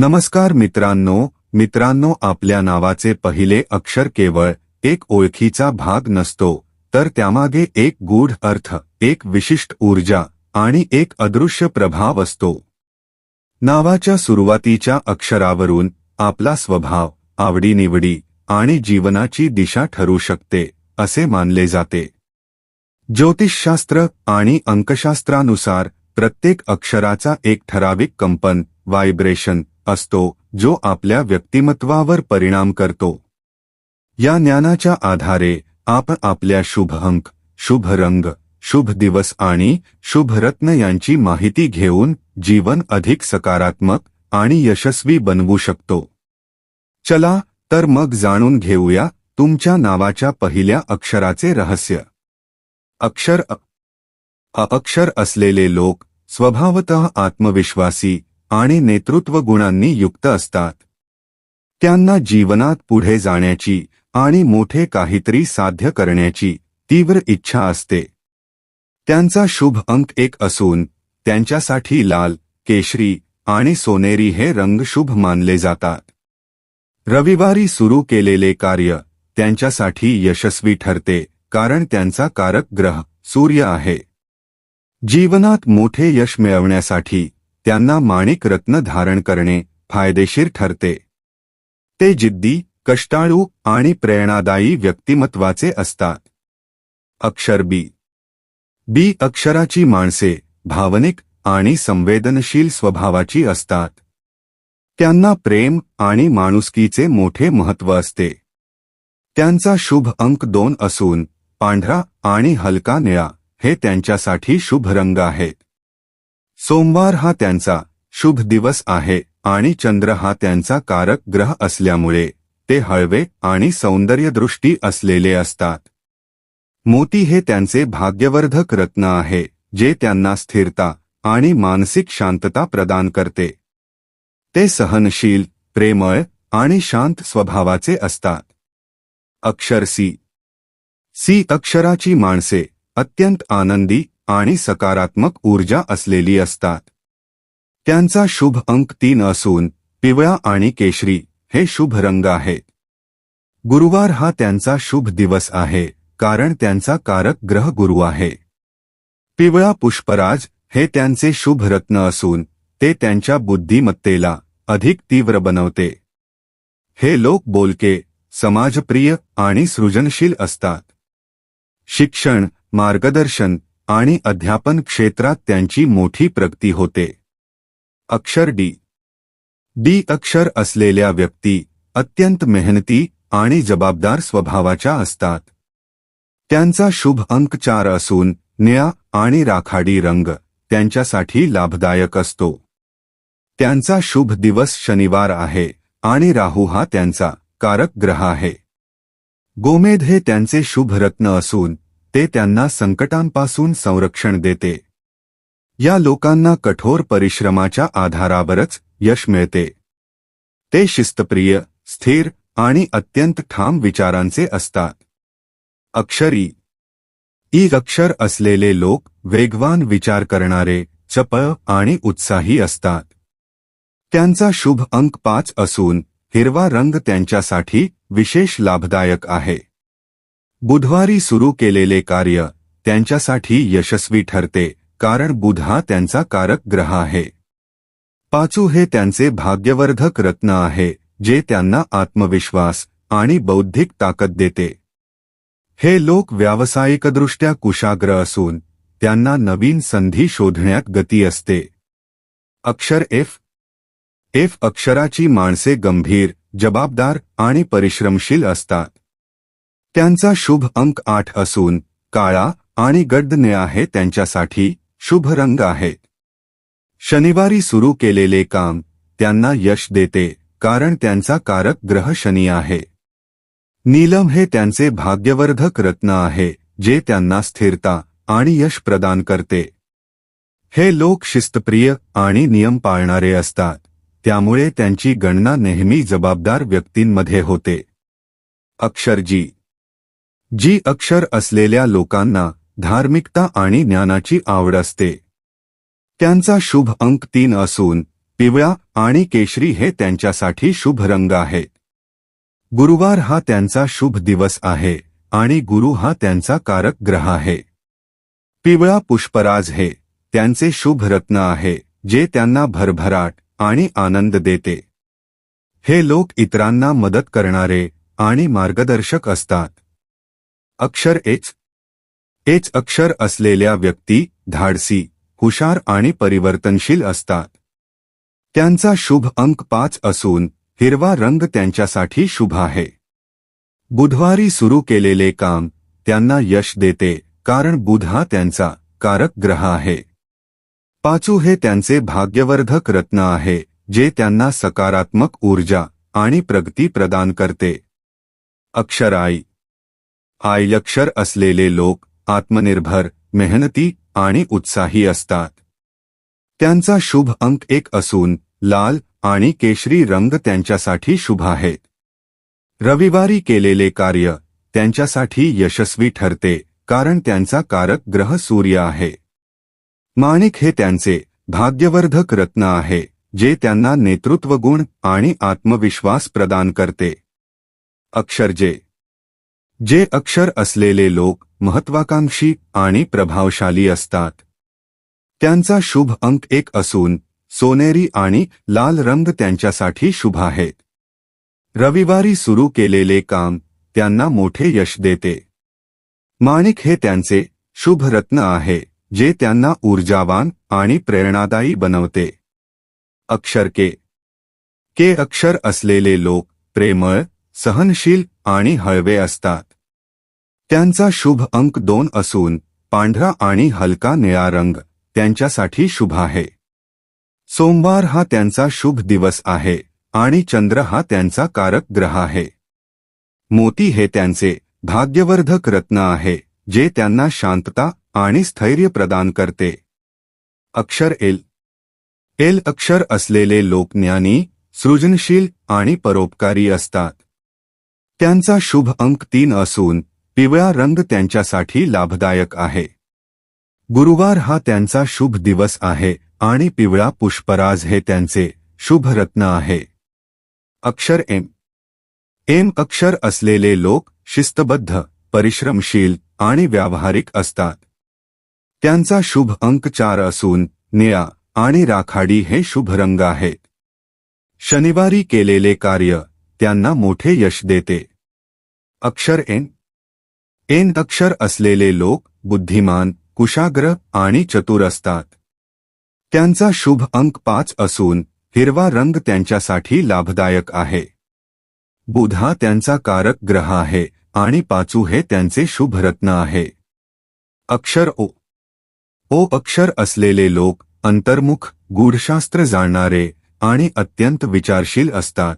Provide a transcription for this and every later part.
नमस्कार मित्रांनो मित्रांनो आपल्या नावाचे पहिले अक्षर केवळ एक ओळखीचा भाग नसतो तर त्यामागे एक गूढ अर्थ एक विशिष्ट ऊर्जा आणि एक अदृश्य प्रभाव असतो. नावाच्या सुरुवातीच्या अक्षरावरून आपला स्वभाव आवडीनिवडी आणि जीवनाची दिशा ठरू शकते असे मानले जाते. ज्योतिषशास्त्र आणि अंकशास्त्रानुसार प्रत्येक अक्षराचा एक ठराविक कंपन व्हायब्रेशन असतो जो आपल्या व्यक्तिमत्वावर परिणाम करतो. या ज्ञानाच्या आधारे आपण आपल्या शुभ अंक शुभ रंग शुभ दिवस आणि शुभ रत्न यांची माहिती घेऊन जीवन अधिक सकारात्मक आणि यशस्वी बनवू शकतो. चला तर मग जाणून घेऊया तुमच्या नावाच्या पहिल्या अक्षराचे रहस्य. अक्षर अ अ अक्षर असलेले लोक स्वभावतः आत्मविश्वासी आणि नेतृत्व गुणांनी युक्त असतात. त्यांना जीवनात पुढे जाण्याची आणि मोठे काहीतरी साध्य करण्याची तीव्र इच्छा असते. त्यांचा शुभ अंक एक असून त्यांच्यासाठी लाल केशरी आणि सोनेरी हे रंग शुभ मानले जातात. रविवारी सुरू केलेले कार्य त्यांच्यासाठी यशस्वी ठरते कारण त्यांचा कारक ग्रह सूर्य आहे. जीवनात मोठे यश मिळवण्यासाठी त्यांना माणिक रत्न धारण करणे फायदेशीर ठरते. ते जिद्दी कष्टाळू आणि प्रेरणादायी व्यक्तिमत्वाचे असतात. अक्षर बी. बी अक्षराची माणसे भावनिक आणि संवेदनशील स्वभावाची असतात. त्यांना प्रेम आणि माणुसकीचे मोठे महत्त्व असते. त्यांचा शुभ अंक दोन असून पांढरा आणि हलका निळा हे त्यांच्यासाठी शुभ रंग आहेत. सोमवार हा त्यांचा शुभ दिवस आहे आणि चंद्र हा त्यांचा कारक ग्रह असल्यामुळे ते हळवे आणि सौंदर्यदृष्टी असलेले असतात. मोती हे त्यांचे भाग्यवर्धक रत्न आहे जे त्यांना स्थिरता आणि मानसिक शांतता प्रदान करते. ते सहनशील प्रेमळ आणि शांत स्वभावाचे असतात. अक्षर सी. सी अक्षराची माणसे अत्यंत आनंदी आणि सकारात्मक ऊर्जा असलेली असतात. त्यांचा शुभ अंक तीन असून पिवळा आणि केशरी हे शुभ रंग आहेत गुरुवार हा त्यांचा शुभ दिवस आहे कारण त्यांचा कारक ग्रह गुरु आहे. पिवळा पुष्पराज हे त्यांचे शुभ रत्न असून ते त्यांच्या बुद्धिमत्तेला अधिक तीव्र बनवते. हे लोक बोलके समाजप्रिय आणि सृजनशील असतात. शिक्षण मार्गदर्शन आणि अध्यापन क्षेत्रात त्यांची मोठी प्रगती होते. अक्षर डी. डी अक्षर असलेल्या व्यक्ती अत्यंत मेहनती आणि जबाबदार स्वभावाच्या असतात. त्यांचा शुभ अंक चार असून निळा आणि राखाडी रंग त्यांच्यासाठी लाभदायक असतो. त्यांचा शुभ दिवस शनिवार आहे आणि राहू हा त्यांचा कारक ग्रह आहे. गोमेध हे त्यांचे शुभ रत्न असून ते त्यांना संकटांपासून संरक्षण देते. या लोकांना कठोर परिश्रमाच्या आधारावरच यश मिळते. ते शिस्तप्रिय स्थिर आणि अत्यंत ठाम विचारांचे असतात. अक्षरी. ई अक्षर असलेले लोक वेगवान विचार करणारे चपळ आणि उत्साही असतात. त्यांचा शुभ अंक पाच असून हिरवा रंग त्यांच्यासाठी विशेष लाभदायक आहे. बुधवारी सुरू केलेले कार्य त्यांच्यासाठी यशस्वी ठरते कारण बुध हा त्यांचा कारक ग्रह आहे. पाचू हे त्यांचे भाग्यवर्धक रत्न आहे जे त्यांना आत्मविश्वास आणि बौद्धिक ताकद देते. हे लोक व्यावसायिकदृष्ट्या कुशाग्र असून त्यांना नवीन संधी शोधण्यात गती असते. अक्षर एफ. एफ अक्षराची माणसे गंभीर जबाबदार आणि परिश्रमशील असतात. त्यांचा शुभ अंक आठ असून काळा आणि गड्ड निळा हे त्यांच्यासाठी शुभ रंग आहेत शनिवारी सुरू केलेले काम त्यांना यश देते कारण त्यांचा कारक ग्रह शनी आहे. नीलम हे त्यांचे भाग्यवर्धक रत्न आहे जे त्यांना स्थिरता आणि यश प्रदान करते. हे लोक शिस्तप्रिय आणि नियम पाळणारे असतात त्यामुळे त्यांची गणना नेहमी जबाबदार व्यक्तींमध्ये होते. अक्षरजी जी अक्षर असलेल्या लोकांना धार्मिकता आणि ज्ञानाची आवड असते. त्यांचा शुभ अंक तीन असून पिवळा आणि केशरी हे त्यांच्यासाठी शुभ रंग आहे. गुरुवार हा त्यांचा शुभ दिवस आहे आणि गुरु हा त्यांचा कारक ग्रह आहे. पिवळा पुष्पराज हे त्यांचे शुभ रत्न आहे जे त्यांना भरभराट आणि आनंद देते. हे लोक इतरांना मदत करणारे आणि मार्गदर्शक असतात. अक्षर एच. एच अक्षर असलेल्या व्यक्ती धाडसी हुशार आणि परिवर्तनशील असतात. त्यांचा शुभ अंक पाच असून हिरवा रंग त्यांच्यासाठी शुभ आहे. बुधवारी सुरू केलेले काम त्यांना यश देते कारण बुध हा त्यांचा कारक ग्रह आहे. पाचू हे त्यांचे भाग्यवर्धक रत्न आहे जे त्यांना सकारात्मक ऊर्जा आणि प्रगती प्रदान करते. अक्षराई आयलक्षर असलेले लोक आत्मनिर्भर मेहनती आणि उत्साही असतात. त्यांचा शुभ अंक एक असून लाल आणि केशरी रंग त्यांच्यासाठी शुभ आहेत. रविवारी केलेले कार्य त्यांच्यासाठी यशस्वी ठरते कारण त्यांचा कारक ग्रह सूर्य आहे. माणिक हे त्यांचे भाग्यवर्धक रत्न आहे जे त्यांना नेतृत्व गुण आणि आत्मविश्वास प्रदान करते. अक्षर जे अक्षर असलेले लोक महत्वाकांक्षी आणि प्रभावशाली असतात. त्यांचा शुभ अंक एक असून सोनेरी आणि लाल रंग त्यांच्यासाठी शुभ आहेत. रविवारी सुरू केलेले काम त्यांना मोठे यश देते. माणिक हे त्यांचे शुभ रत्न आहे जे त्यांना ऊर्जावान आणि प्रेरणादायी बनवते. अक्षर के. के अक्षर असलेले लोक प्रेमळ सहनशील आणि हळवे असतात. त्यांचा शुभ अंक दोन असून पांढरा आणि हलका निळा रंग त्यांच्यासाठी शुभ आहे. सोमवार हा त्यांचा शुभ दिवस आहे आणि चंद्र हा त्यांचा कारक ग्रह आहे. मोती हे त्यांचे भाग्यवर्धक रत्न आहे जे त्यांना शांतता आणि स्थैर्य प्रदान करते. अक्षर एल. एल अक्षर असलेले लोक ज्ञानी सृजनशील आणि परोपकारी असतात. त्यांचा शुभ अंक तीन असून पिवळा रंग त्यांच्यासाठी लाभदायक आहे. गुरुवार हा त्यांचा शुभ दिवस आहे आणि पिवळा पुष्पराज हे त्यांचे शुभ रत्न आहे. अक्षर एम. एम अक्षर असलेले लोक शिस्तबद्ध परिश्रमशील आणि व्यावहारिक असतात. त्यांचा शुभ अंक चार असून निळा आणि राखाडी हे शुभ रंग आहेत. शनिवारी केलेले कार्य त्यांना मोठे यश देते. अक्षर एन एन अक्षर असलेले लोक बुद्धिमान कुशाग्र आणि चतुर असतात. त्यांचा शुभ अंक पाच असून हिरवा रंग त्यांच्यासाठी लाभदायक आहे. बुधा त्यांचा कारक ग्रह आहे आणि पाचू हे त्यांचे शुभ रत्न आहे. अक्षर ओ. ओ अक्षर असलेले लोक अंतर्मुख गूढशास्त्र जाणणारे आणि अत्यंत विचारशील असतात.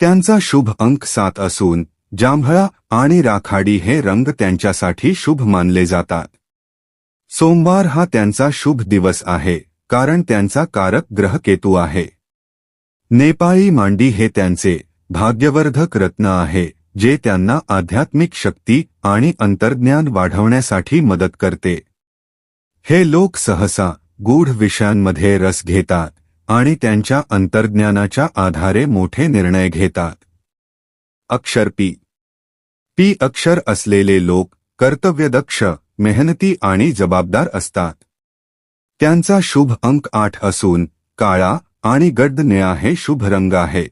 त्यांचा शुभ अंक सात असून जांभळा आणि राखाडी हे रंग त्यांच्यासाठी शुभ मानले जातात. सोमवार हा त्यांचा शुभ दिवस आहे कारण त्यांचा कारक ग्रह केतू आहे. नेपाळी मांडी हे त्यांचे भाग्यवर्धक रत्न आहे जे त्यांना आध्यात्मिक शक्ती आणि अंतर्ज्ञान वाढवण्यासाठी मदत करते. हे लोक सहसा गूढ विषयांमध्ये रस घेतात आणि त्यांच्या अंतर्ज्ञानाच्या आधारे मोठे निर्णय घेतात. अक्षरपी पी अक्षर असलेले लोक कर्तव्यदक्ष मेहनती आणि जबाबदार असतात. त्यांचा शुभ अंक आठ असून काळा आणि गड्ड निळा हे शुभ रंग आहेत.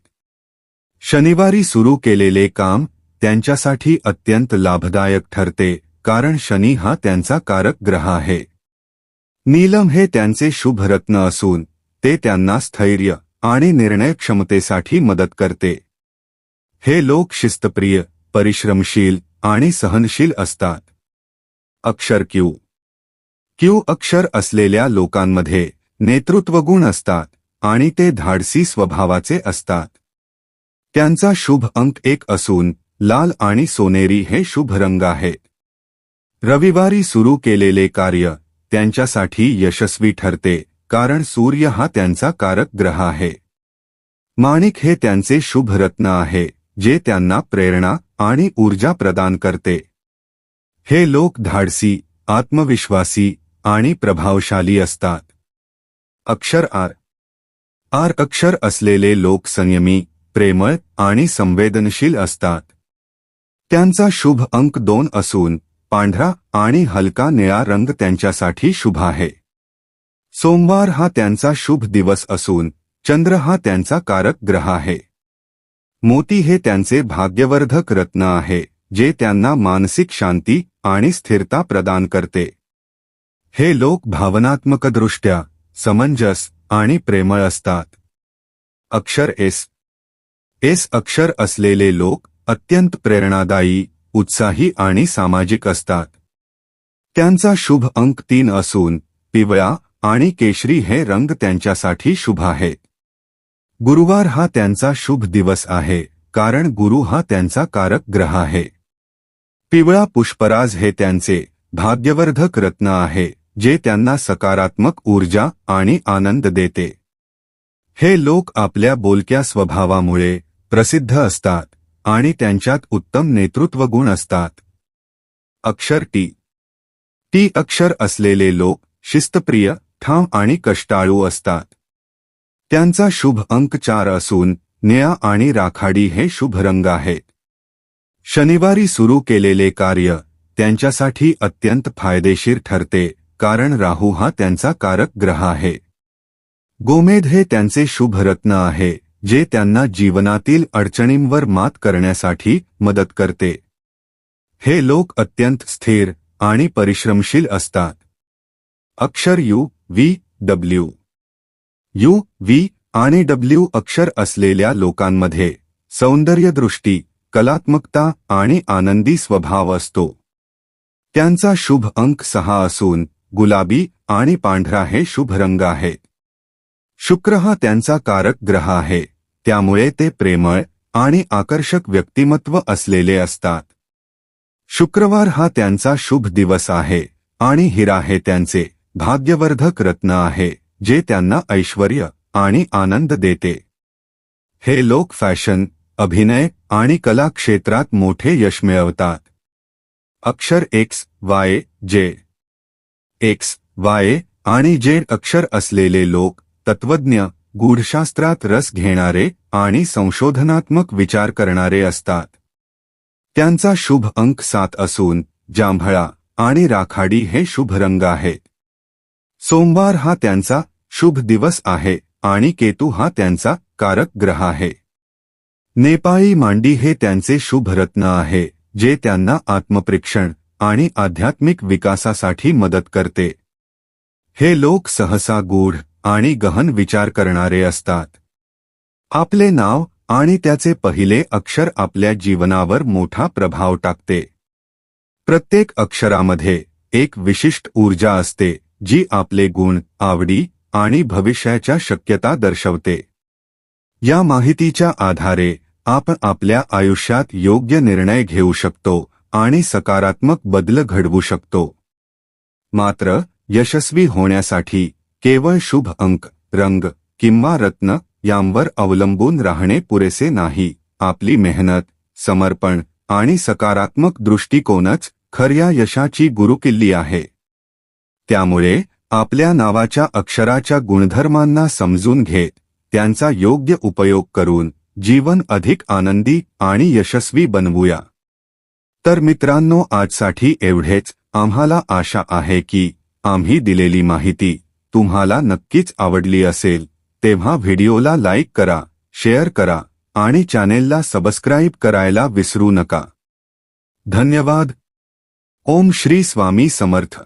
शनिवारी सुरू केलेले काम त्यांच्यासाठी अत्यंत लाभदायक ठरते कारण शनी हा त्यांचा कारक ग्रह आहे. नीलम हे त्यांचे शुभ रत्न असून ते त्यांना स्थैर्य आणि निर्णय क्षमतेसाठी मदत करते. हे लोक शिस्तप्रिय परिश्रमशील आणि सहनशील असतात. अक्षर क्यू. क्यू अक्षर असलेल्या लोकांमध्ये नेतृत्वगुण असतात आणि ते धाडसी स्वभावाचे असतात. त्यांचा शुभ अंक एक असून लाल आणि सोनेरी हे शुभ रंग आहेत. रविवारी सुरू केलेले कार्य त्यांच्यासाठी यशस्वी ठरते कारण सूर्य हा त्यांचा कारक ग्रह आहे. माणिक हे त्यांचे शुभ रत्न आहे. जे त्यांना प्रेरणा आणि ऊर्जा प्रदान करते. हे लोक धाडसी आत्मविश्वासी आणि प्रभावशाली असतात. अक्षर आर. आर अक्षर असलेले लोक संयमी प्रेमळ आणि संवेदनशील असतात. त्यांचा शुभ अंक दोन असून पांढरा आणि हलका निळा रंग त्यांच्यासाठी शुभ आहे. सोमवार हा त्यांचा शुभ दिवस असून चंद्र हा त्यांचा कारक ग्रह आहे. मोती हे त्यांचे भाग्यवर्धक रत्न आहे जे त्यांना मानसिक शांती आणि स्थिरता प्रदान करते. हे लोक भावनात्मकदृष्ट्या समंजस आणि प्रेमळ असतात. अक्षर एस. एस अक्षर असलेले लोक अत्यंत प्रेरणादायी उत्साही आणि सामाजिक असतात. त्यांचा शुभ अंक तीन असून पिवळा आणि केशरी हे रंग त्यांच्यासाठी शुभ आहेत. गुरुवार हा त्यांचा शुभ दिवस आहे कारण गुरु हा त्यांचा कारक ग्रह आहे. पिवळा पुष्पराज हे त्यांचे भाग्यवर्धक रत्न आहे जे त्यांना सकारात्मक ऊर्जा आणि आनंद देते. हे लोक आपल्या बोलक्या स्वभावामुळे प्रसिद्ध असतात आणि त्यांच्यात उत्तम नेतृत्व गुण असतात. अक्षर टी. टी अक्षर असलेले लोक शिस्तप्रिय ठाम आणि कष्टाळू असतात. त्यांचा शुभ अंक चार असून निळा आणि राखाडी हे शुभ रंग आहेत शनिवारी सुरू केलेले कार्य त्यांच्यासाठी अत्यंत फायदेशीर ठरते कारण राहू हा त्यांचा कारक ग्रह आहे. गोमेद हे त्यांचे शुभ रत्न आहे जे त्यांना जीवनातील अडचणींवर मात करण्यासाठी मदत करते. हे लोक अत्यंत स्थिर आणि परिश्रमशील असतात. अक्षर U V W. U V आणि डब्ल्यू अक्षर असलेल्या लोकांमध्ये सौंदर्यदृष्टी कलात्मकता आणि आनंदी स्वभाव असतो. त्यांचा शुभ अंक सहा असून गुलाबी आणि पांढरा हे शुभ रंग आहे. शुक्र हा त्यांचा कारक ग्रह आहे त्यामुळे ते प्रेमळ आणि आकर्षक व्यक्तिमत्व असलेले असतात. शुक्रवार हा त्यांचा शुभ दिवस आहे आणि हिरा हे त्यांचे भाग्यवर्धक रत्न आहे. जे त्यांना ऐश्वर आणि आनंद देते. हे लोक फॅशन अभिनय आणि कला क्षेत्रात मोठे यश मिळवतात. अक्षर एक्स वाय जे एक्स वाय आणि जेड अक्षर असलेले लोक तत्वज्ञ गूढशास्त्रात रस घेणारे आणि संशोधनात्मक विचार करणारे असतात. त्यांचा शुभ अंक सात असून जांभळा आणि राखाडी हे शुभ रंग आहेत. सोमवार हा त्यांचा शुभ दिवस आहे आणि केतू हा त्यांचा कारक ग्रह आहे. नेपाळी मांडी हे त्यांचे शुभ रत्न आहे जे त्यांना आत्मप्रेक्षण आणि आध्यात्मिक विकासासाठी मदत करते. हे लोक सहसा गूढ आणि गहन विचार करणारे असतात. आपले नाव आणि त्याचे पहिले अक्षर आपल्या जीवनावर मोठा प्रभाव टाकते. प्रत्येक अक्षरामध्ये एक विशिष्ट ऊर्जा असते जी आपले गुण आवडी आणि भविष्याच्या शक्यता दर्शवते. या माहितीच्या आधारे आपण आपल्या आयुष्यात योग्य निर्णय घेऊ शकतो आणि सकारात्मक बदल घडवू शकतो. मात्र यशस्वी होण्यासाठी केवळ शुभ अंक रंग किंवा रत्न यांवर अवलंबून राहणे पुरेसे नाही. आपली मेहनत समर्पण आणि सकारात्मक दृष्टिकोनच खऱ्या यशाची गुरुकिल्ली आहे. त्यामुळे आपल्या नावाच्या अक्षराच्या गुणधर्मांना समजून घेत त्यांचा योग्य उपयोग करून जीवन अधिक आनंदी आणि यशस्वी बनवूया. तर मित्रांनो आजसाठी एवढेच. आम्हाला आशा आहे की आम्ही दिलेली माहिती तुम्हाला नक्कीच आवडली असेल. तेव्हा व्हिडिओला लाईक करा शेअर करा आणि चॅनेलला सबस्क्राईब करायला विसरू नका. धन्यवाद. ओम श्री स्वामी समर्थ.